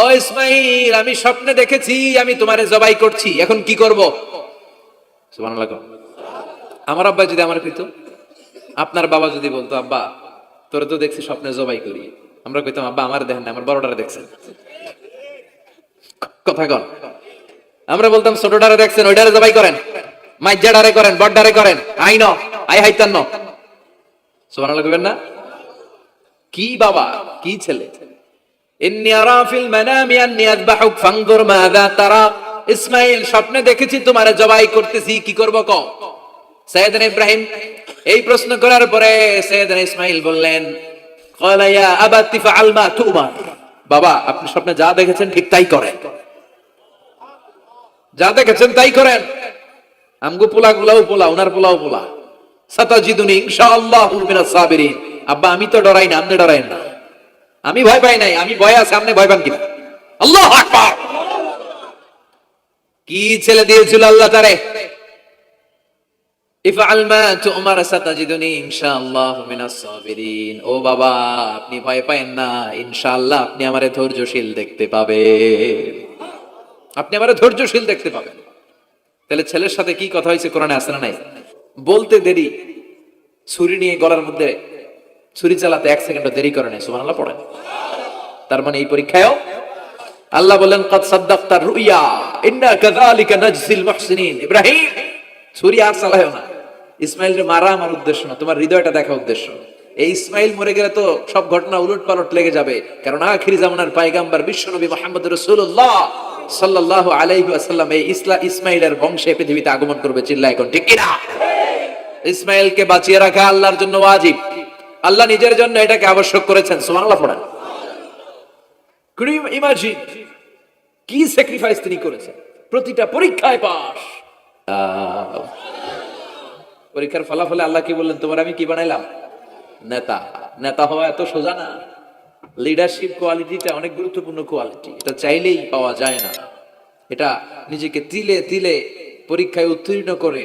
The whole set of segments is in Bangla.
ও ইসমাইল, আমি স্বপ্নে দেখেছি, আমি তোমারে জবাই করছি, এখন কি করব? আমার আব্বা যদি আমার কইতো আপনার বাবা যদি বলতো, আব্বা, তোরে তো দেখছি স্বপ্নে জবাই করি। আমরা কইতাম, আব্বা, আমার দেখেন আমার বড়টারে দেখছেন। কথা কন। আমরা বলতাম, ছোটটারে দেখছেন, ওইটারে জবাই করেন মাইজাডারে করেন বড়ডারে করেন আই ন আই হাইতান ন সুবহানাল্লাহ কইবেন না? কি বাবা, কি ছেলে? স্বপ্নে দেখেছি তোমারে জবাই করতেছি, কি ইব্রাহিম এই প্রশ্ন করার পরে সৈয়দনা ইসমাইল বললেন বাবা, আপনি স্বপ্নে যা দেখেছেন ঠিক তাই করেন। যা দেখেছেন তাই করেন। আমগো পোলা গুলাও পোলা ওনার পোলাও পোলা। মিনাস সাবিরিন। আব্বা, আমি তো ডরাই না, আপনি ডরাই না। আমি ভয় পাই নাই, আমি ভয় আছে, আপনি ভয় পান কিনা? আল্লাহু কি ছেলে দিয়েছিল আল্লাহ তারে? না, ইনশাআল্লাহ আপনি আমারে ধৈর্যশীল দেখতে পাবেন। আপনি আমারে ধৈর্যশীল দেখতে পাবেন। তাহলে ছেলের সাথে কি কথা হয়েছে কোরআনে আসে না নাই? বলতে দেরি, ছুরি নিয়ে গলার মধ্যে ছুরি চালাতে এক সেকেন্ড দেরি করে নাই, সুবহানাল্লাহ, পড়েন। তার মানে এই পরীক্ষায়ও আল্লাহ বলেন, কদ সাদ্দাক্তার রুইয়া, ইন্না কাযালিকা নাজজিল মুহসিনিন। ইব্রাহিম, ছুরি আর চালায়ও না। ইসমাইলকে মারা আমার উদ্দেশ্য না, তোমার হৃদয়টা দেখা উদ্দেশ্য। এই ইসমাইল মরে গেলে তো সব ঘটনা উলট পালট লেগে যাবে। কারণ আখিরি জামানার পায়গাম্বার বিশ্বনবী মোহাম্মদ রসুল্লাহ সাল্লাল্লাহু আলাইহি ওয়াসাল্লাম এই ইসলা ইসমাইলের বংশে পৃথিবীতে আগমন করবে চিল্লা এখন ঠিক কিনা? ইসমাইলকে বাঁচিয়ে রাখা আল্লাহর জন্য ওয়াজিব। আল্লাহ নিজের জন্য এটাকে আবশ্যক করেছেন, সুবহানাল্লাহ পড়েন। Imagine কি স্যাক্রিফাইস তিনি করেছেন? প্রতিটা পরীক্ষায় পাস পরীক্ষার ফলাফলে আল্লাহ কি বললেন, তোমার আমি কি বানাইলাম? নেতা। নেতা হওয়া এত সোজা না। লিডারশিপ কোয়ালিটিটা অনেক গুরুত্বপূর্ণ কোয়ালিটি এটা চাইলেই পাওয়া যায় না। এটা নিজেকে তিলে তিলে পরীক্ষায় উত্তীর্ণ করে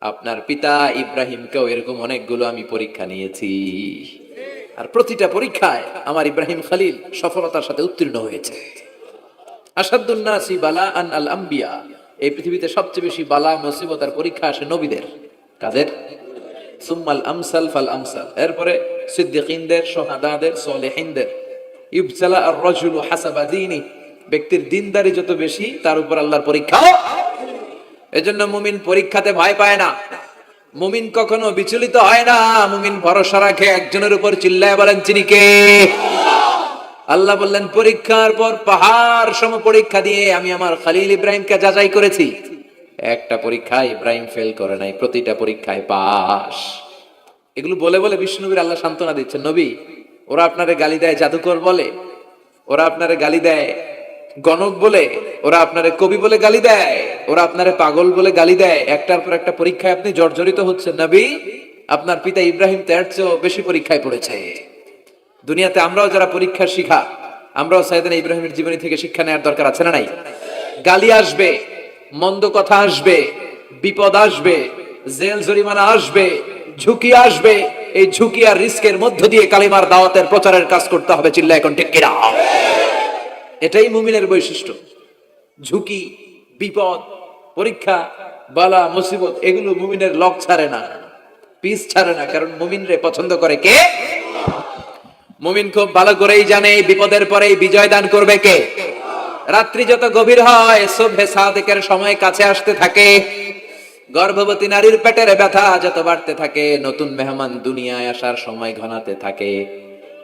আপনার পিতা ইব্রাহিমকেও এরকম অনেকগুলো আমি পরীক্ষা নিয়েছি। আর প্রতিটা পরীক্ষায় আমার ইব্রাহিম খালিল সফলতার সাথে উত্তীর্ণ হয়েছে। আসাদুন্নাসি বালা এই পৃথিবীতে সবচেয়ে বেশি বালা মুসিবত আর পরীক্ষা আসে নবীদের। কাদের? সুম্মাল আমসাল ফাল আমসাল এরপরে সিদ্দিকিনদের, সোহাদাদের, সলেহিনদের। ইবসালা আর রজুল হাসাবা দীনি। ব্যক্তির দিনদারি যত বেশি, তার উপর আল্লাহর পরীক্ষা এজন্য মুমিন পরীক্ষাতে ভয় পায় না। মুমিন কখনো বিচলিত হয় না। মুমিন ভরসা রাখে, একজনের উপর চিল্লায় বলেন চিনি কে? আল্লাহ বললেন, পরীক্ষার পর পাহাড় সম পরীক্ষা দিয়ে আমি আমার খালিল ইব্রাহিমকে যাচাই করেছি। একটা পরীক্ষায় ইব্রাহিম ফেল করে নাই, প্রতিটা পরীক্ষায় পাস এগুলো বলে বলে বিষ্ণুবীর আল্লাহ সান্ত্বনা দিচ্ছেন, নবী, ওরা আপনারে গালি দেয়, জাদুকর বলে। ওরা আপনারে গালি দেয় গণক বলে, ওরা আপনারে কবি বলে গালি দেয়, ওরা আপনারে পাগল বলে গালি দেয়। একটার পর একটা পরীক্ষায় আপনি জর্জরিত হচ্ছেন। নবী, আপনার পিতা ইব্রাহিম তার বেশি পরীক্ষায় পড়েছে। দুনিয়াতে আমরাও যারা পরীক্ষা শিখা, আমরাও সাইদান ইব্রাহিমের জীবনী থেকে শিক্ষা নেওয়ার দরকার আছে না নাই? গালি আসবে, মন্দ কথা আসবে, বিপদ আসবে, জেল জরিমানা আসবে, ঝুঁকি আসবে। এই ঝুঁকি আর রিস্কের মধ্য দিয়ে কালিমার দাওয়াতের প্রচারের কাজ করতে হবে চিল্লা এখন ঠিক এটাই মুমিনের বৈশিষ্ট্য। ঝুঁকি, বিপদ, পরীক্ষা, বালা, মুসিবত, এগুলো মুমিনের লক ছাড়ে না, পিস ছাড়ে না, কারণ মুমিনরে পছন্দ করে কে? মুমিন খুব ভালো করেই জানে, বিপদের পরে বিজয় দান করবে কে? রাত্রি যত গভীর হয়, সভ্যে সাদেকের সময় কাছে আসতে থাকে। গর্ভবতী নারীর পেটের ব্যথা যত বাড়তে থাকে, নতুন মেহমান দুনিয়ায় আসার সময় ঘনাতে থাকে।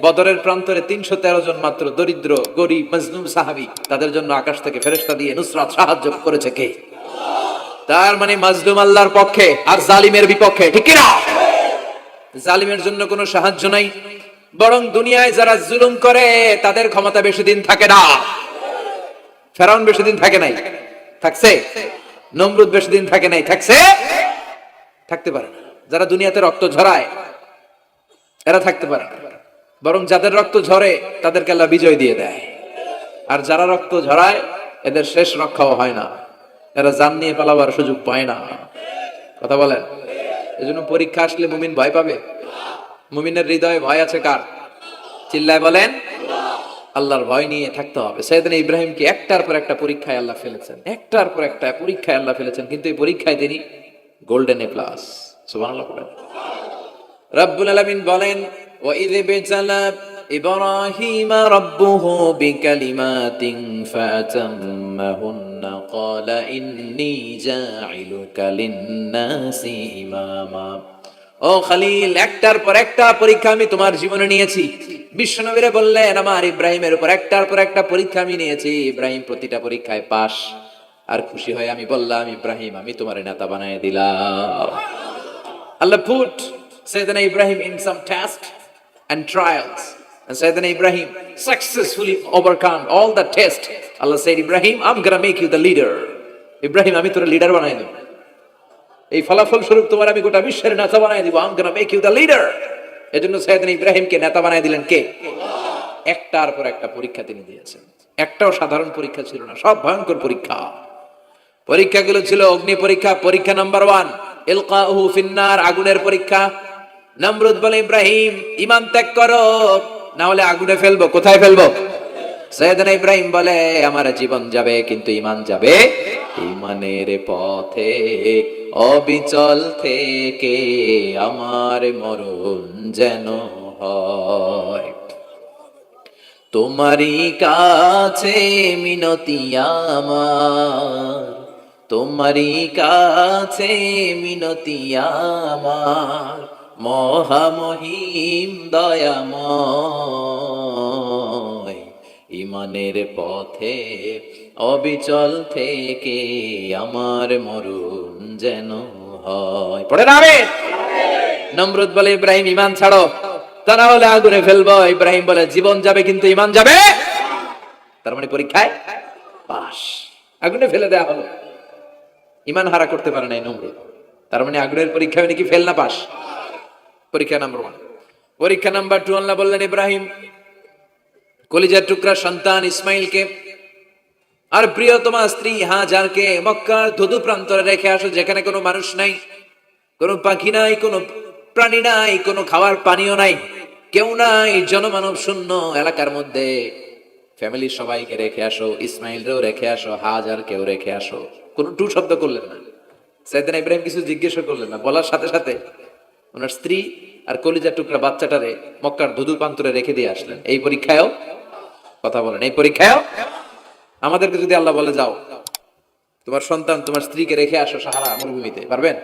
বদরের প্রান্তরে তিনশো তেরো জন মাত্র দরিদ্র, গরিব, মজলুম সাহাবি। তাদের জন্য আকাশ থেকে ফেরেস্তা দিয়ে নুসরাত সাহায্য করেছে কে? তার মানে মাজলুম আল্লাহর পক্ষে আর জালিমের বিপক্ষে, ঠিক কিনা? জালিমের জন্য কোনো সাহায্য নাই। বরং দুনিয়ায় যারা জুলুম করে, তাদের ক্ষমতা বেশি দিন থাকে না। ফেরাউন বেশি দিন থাকে নাই। থাকছে? নমরুদ বেশি দিন থাকে নাই। থাকছে? থাকতে পারে না। যারা দুনিয়াতে রক্ত ঝরায়, এরা থাকতে পারে না। বরং যাদের রক্ত ঝরে, তাদেরকে আল্লাহ বিজয় দিয়ে দেয়। আর যারা রক্ত ঝরায়, এদের শেষ রক্ষাও হয় না। এরা জান নিয়ে পালাবার সুযোগ পায় না। কথা বলেন? এজন্য পরীক্ষা আসলে মুমিন ভয় পাবে। মুমিনের হৃদয়ে ভয় আছে কার? চিল্লায় বলেন, আল্লাহর ভয় নিয়ে থাকতে হবে। সৈয়দিন ইব্রাহিমকে একটার পর একটা পরীক্ষায় আল্লাহ ফেলেছেন। একটার পর একটা পরীক্ষায় আল্লাহ ফেলেছেন। কিন্তু এই পরীক্ষায় তিনি গোল্ডেন এ প্লাস। সুবহানাল্লাহ পড়েন রব্বুল আলামিন বলেন وإذ ابتلى إبراهيم ربه بكلمات فأتمهن قال إني جاعلك للناس إماما ও খালিল একটার পর একটা পরীক্ষা আমি তোমার জীবনে নিয়েছি বিশ্বনবীরে বললেন আমার ইব্রাহিমের উপর একটার পর একটা পরীক্ষা আমি নিয়েছি ইব্রাহিম প্রতিটা পরীক্ষায় পাশ আর খুশি হয়ে আমি বললাম ইব্রাহিম আমি তোমার নেতা বানায় দিলাম Allah put Sayyidina Ibrahim in some tests and trials. And Sayyidina Ibrahim successfully overcome all the tests. Allah said, Ibrahim, I'm gonna make you the leader. Ibrahim, আমি তোর লিডার বানাই দেব এই ফলাফল স্বরূপ তোমার আমি গোটা বিশ্বের নেতা বানাই দিব আম gonna make you the leader. এজন্য সাইয়েদনা ইব্রাহিমকে নেতা বানাই দিলেন কে একটার পর একটা পরীক্ষা তিনি দিয়েছেন একটাও সাধারণ পরীক্ষা ছিল না সব ভয়ঙ্কর পরীক্ষা পরীক্ষাগুলো ছিল অগ্নি পরীক্ষা পরীক্ষা নাম্বার ওয়ান ইলকাহু ফিন্নার আগুনের পরীক্ষা নমরুদ বলে, ইব্রাহিম ইমান ত্যাগ করো না হলে আগুনে ফেলব, কোথায় ফেলব? ইব্রাহিম বলে, আমার জীবন যাবে, কিন্তু ইমান যাবে ইমানের পথে, অবিচল থেকে আমার মরণ যেন তোমারই কাছে মিনতি আমার, তোমারই কাছে মিনতি আমার মহামহিম দয়াময়। ইমানের পথে, অবিচল থেকে আমার মরণ যেন হয়। পড়ে না নমরুদ বলে, ইব্রাহিম, ইমান ছাড়ো। তা না হলে আগুনে ফেলব। ইব্রাহিম বলে, জীবন যাবে, কিন্তু ইমান যাবে? তার মানে পরীক্ষায় পাস আগুনে ফেলে দেওয়া হলো। ইমান হারা করতে পারে নাই নমরুদ। তার মানে আগুনের পরীক্ষায় নাকি ফেল না পাস পরীক্ষা নাম্বার ওয়ান পরীক্ষা নাম্বার টু আল্লাহ বললেন, ইব্রাহিম, কলিজার টুকরা সন্তান ইসমাইলকে আর প্রিয়তমা স্ত্রী হাজারকে মক্কার ধুধু প্রান্তরে রেখে আসো, যেখানে কোনো মানুষ নাই, কোনো পাখি নাই, কোনো প্রাণী নাই, কোনো খাওয়ার পানিও নাই, কেউ নাই, জনমানব শূন্য এলাকার মধ্যে। ফ্যামিলির সবাইকে রেখে আসো ইসমাইলরেও রেখে আসো হাজার কেউ রেখে আসো। কোনো টু শব্দ করলেন না। সাইদিন ইব্রাহিম কিছু জিজ্ঞেসও করলেন না, বলার সাথে সাথে ওনার স্ত্রী আর কলিজার টুকরা বাচ্চাটারে মক্কার ধুধু প্রান্তরে রেখে দিয়ে আসলেন। এই পরীক্ষায়ও কথা বলেন, এই পরীক্ষায় আমাদেরকে যদি আল্লাহ বলে যাও, তোমার সন্তান তোমার স্ত্রীকে রেখে আসো সাহারা মরুভূমিতে, পারবেন?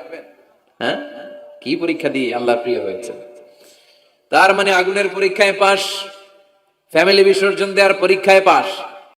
হ্যাঁ? কি পরীক্ষা দিয়ে আল্লাহ প্রিয় হয়েছে তার মানে আগুনের পরীক্ষায় পাস ফ্যামিলি বিসর্জন দেওয়ার পরীক্ষায় পাস